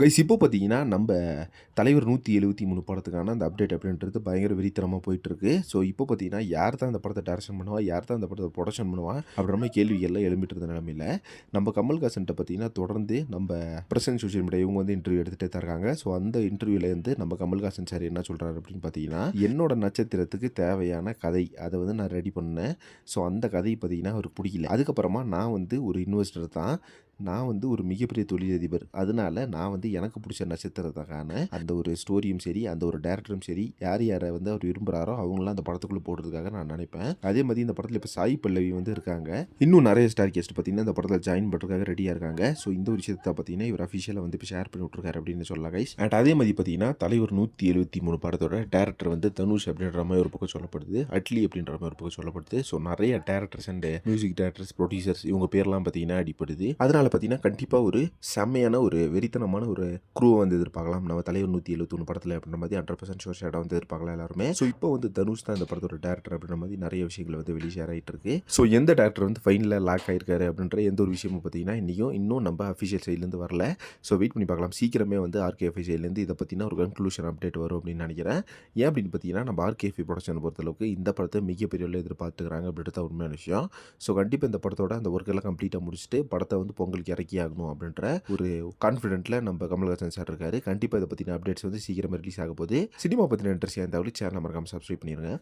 Guys இப்போ பார்த்தீங்கன்னா நம்ம தலைவர் நூற்றி எழுபத்தி மூணு படத்துக்கான அந்த அப்டேட் அப்படின்றது பயங்கர வெறித்தனமாக போயிட்டுருக்கு. ஸோ இப்போ பார்த்தீங்கன்னா யார் தான் அந்த படத்தை டேரக்ஷன் பண்ணுவா? யார் தான் அந்த படத்தை ப்ரொடக்ஷன் பண்ணுவா? அப்படின்ற மாதிரி கேள்விகள்லாம் எழும்பிட்டு இருந்த நிலமையில நம்ம கமல்ஹாசன்ட்ட பார்த்தீங்கன்னா தொடர்ந்து நம்ம பிரசன்ட் சோஷியல் மீடியா இவங்க வந்து இன்டர்வியூ எடுத்துகிட்டே தான் இருக்காங்க. ஸோ அந்த இன்டர்வியூலேருந்து நம்ம கமல்ஹாசன் சார் என்ன சொல்கிறாரு அப்படின்னு பார்த்தீங்கன்னா என்னோட நட்சத்திரத்துக்கு தேவையான கதை அதை வந்து நான் ரெடி பண்ணேன். ஸோ அந்த கதை பார்த்தீங்கன்னா அவருக்கு பிடிக்கல. அதுக்கப்புறமா நான் வந்து ஒரு இன்வெஸ்டர் தான். நான் வந்து ஒரு மிகப்பெரிய தொழிலதிபர். அதனால நான் வந்து எனக்கு பிடிச்ச நட்சத்திரத்துக்கான அந்த ஒரு ஸ்டோரியும் சரி அந்த ஒரு டேரக்டரும் சரி யார் யாரை வந்து அவர் விரும்புகிறாரோ அவங்களாம் அந்த படத்துக்குள்ளே போடுறதுக்காக நான் நினைப்பேன். அதே மாதிரி இந்த படத்தில் இப்போ சாய் பல்லவி வந்து இருக்காங்க. இன்னும் நிறைய ஸ்டார் கெஸ்ட் பார்த்தீங்கன்னா இந்த படத்தில் ஜாயின் பண்ணுறதுக்காக ரெடியாக இருக்காங்க. ஸோ இந்த ஒரு விஷயத்தை பார்த்தீங்கன்னா இவர் அஃபிஷியலாக வந்து இப்போ ஷேர் பண்ணி விட்ருக்காரு அப்படின்னு சொல்லலாம் கைஸ் அண்ட் அதே மாதிரி பார்த்தீங்கன்னா தலைவர் நூற்றி எழுபத்தி மூணு படத்தோட டேரக்டர் வந்து தனுஷ் அப்படின்ற மாதிரி ஒரு பக்கம் சொல்லப்படுது அட்லி அப்படின்ற மாதிரி ஒரு பக்கம் சொல்லப்படுது. ஸோ நிறைய directors and music directors producers இவங்க பேர்லாம் பார்த்தீங்கன்னா அடிப்படுது அதனால பார்த்தீங்கன்னா கண்டிப்பாக ஒரு செம்மையான ஒரு வெறித்தனமான ஒரு குரூவை வந்து எதிர்பார்க்கலாம். நம்ம தலைவர் நூற்றி எழுபத்தொன்று படத்தில் அப்படின்ற மாதிரி ஹண்ட்ரட் பர்சன்ட் ஷோர் ஷேடாக வந்து எதிர்பார்க்கலாம் எல்லாருமே. ஸோ இப்போ வந்து தனுஷ் தான் இந்த படத்தோட டேரக்டர் அப்படின்ற மாதிரி நிறைய விஷயங்கள் வந்து வெளியே ஷேர் ஆகிட்டு இருக்கு. ஸோ எந்த டேரக்டர் வந்து ஃபைனில் லாக் ஆயிருக்காரு அப்படின்ற எந்த ஒரு விஷயமும் பார்த்தீங்கன்னா இன்றைக்கும் இன்னும் நம்ம அஃபிஷியல் சைட்லேருந்து வரல. ஸோ வெயிட் பண்ணி பார்க்கலாம். சீக்கிரமே வந்து ஆர்கேஎஃப்ஐ சைட்லேருந்து இதை பற்றின ஒரு கன்க்ளூஷன் அப்டேட் வரும் அப்படின்னு நினைக்கிறேன். ஏன் அப்படின்னு பார்த்தீங்கன்னா நம்ம ஆர்கேஎஃப்ஐ ப்ரொடக்ஷன் பொறுத்தளவுக்கு இந்த படத்தை மிகப்பெரிய அளவில் எதிர்பார்த்துக்கிறாங்க அப்படின்றது உண்மையான விஷயம். ஸோ கண்டிப்பாக இந்த படத்தோட அந்த ஒர்க்கெல்லாம் கம்ப்ளீட்டாக முடிச்சுட்டு படத்தை வந்து பொங்கல் பொங்கலுக்கு இறக்கி ஆகணும் அப்படின்ற ஒரு கான்ஃபிடென்ட்டில் நம்ம கமல்ஹாசன் சார் இருக்காரு. கண்டிப்பாக இதை பற்றின அப்டேட்ஸ் வந்து சீக்கிரமாக ரிலீஸ் ஆக போகுது. சினிமா பற்றின இன்ட்ரெஸ்ட் இருந்தாலும் சேனல் மறக்காம சப்ஸ்கிரைப் பண்ணிடுங்க